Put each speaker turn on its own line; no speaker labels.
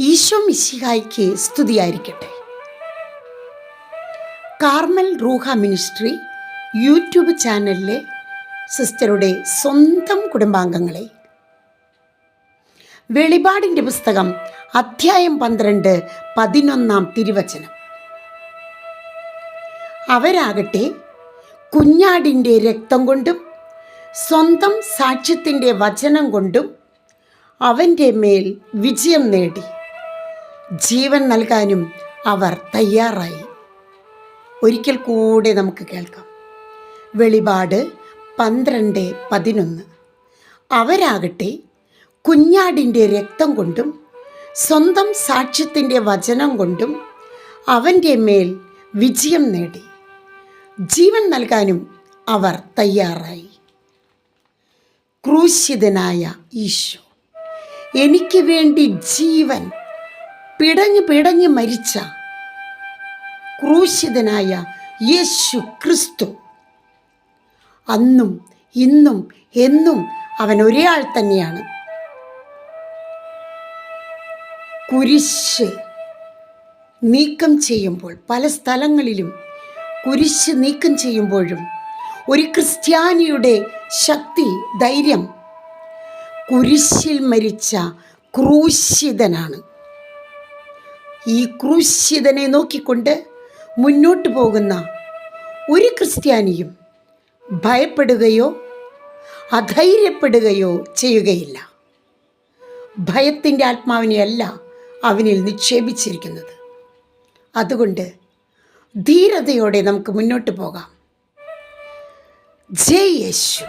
ഈശോ മിശിഹായിക്ക് സ്തുതിയായിരിക്കട്ടെ. കാർമൽ റൂഹ മിനിസ്ട്രി യൂട്യൂബ് ചാനലിലെ സിസ്റ്ററുടെ സ്വന്തം കുടുംബാംഗങ്ങളെ. വെളിപാടിന്റെ പുസ്തകം അധ്യായം പന്ത്രണ്ട് പതിനൊന്നാം തിരുവചനം. അവരാകട്ടെ കുഞ്ഞാടിന്റെ രക്തം കൊണ്ടും സ്വന്തം സാക്ഷ്യത്തിന്റെ വചനം കൊണ്ടും അവന്റെ മേൽ വിജയം നേടി. ജീവൻ നൽകാനും അവർ തയ്യാറായി. ഒരിക്കൽ കൂടെ നമുക്ക് കേൾക്കാം. വെളിപാട് പന്ത്രണ്ട് പതിനൊന്ന്. അവരാകട്ടെ കുഞ്ഞാടിന്റെ രക്തം കൊണ്ടും സ്വന്തം സാക്ഷ്യത്തിന്റെ വചനം കൊണ്ടും അവന്റെ മേൽ വിജയം നേടി. ജീവൻ നൽകാനും അവർ തയ്യാറായി. ക്രൂശിതനായ ഈശോ എനിക്ക് വേണ്ടി ജീവൻ പിടഞ്ഞ് പിടഞ്ഞ് മരിച്ച ക്രൂശിതനായ യേശു ക്രിസ്തു. അന്നും ഇന്നും എന്നും അവൻ ഒരേ ആൾ തന്നെയാണ്. കുരിശ് നീക്കം ചെയ്യുമ്പോൾ പല സ്ഥലങ്ങളിലും കുരിശ് നീക്കം ചെയ്യുമ്പോഴും ഒരു ക്രിസ്ത്യാനിയുടെ ശക്തി ധൈര്യം കുരിശിൽ മരിച്ച ക്രൂശിതനാണ്. ഈ ക്രൂശിതനെ നോക്കിക്കൊണ്ട് മുന്നോട്ട് പോകുന്ന ഒരു ക്രിസ്ത്യാനിയും ഭയപ്പെടുകയോ അധൈര്യപ്പെടുകയോ ചെയ്യുകയില്ല. ഭയത്തിന്റെ ആത്മാവിനെയല്ല അവനിൽ നിക്ഷേപിച്ചിരിക്കുന്നത്. അതുകൊണ്ട് ധീരതയോടെ നമുക്ക് മുന്നോട്ട് പോകാം. ജയ് യേശു.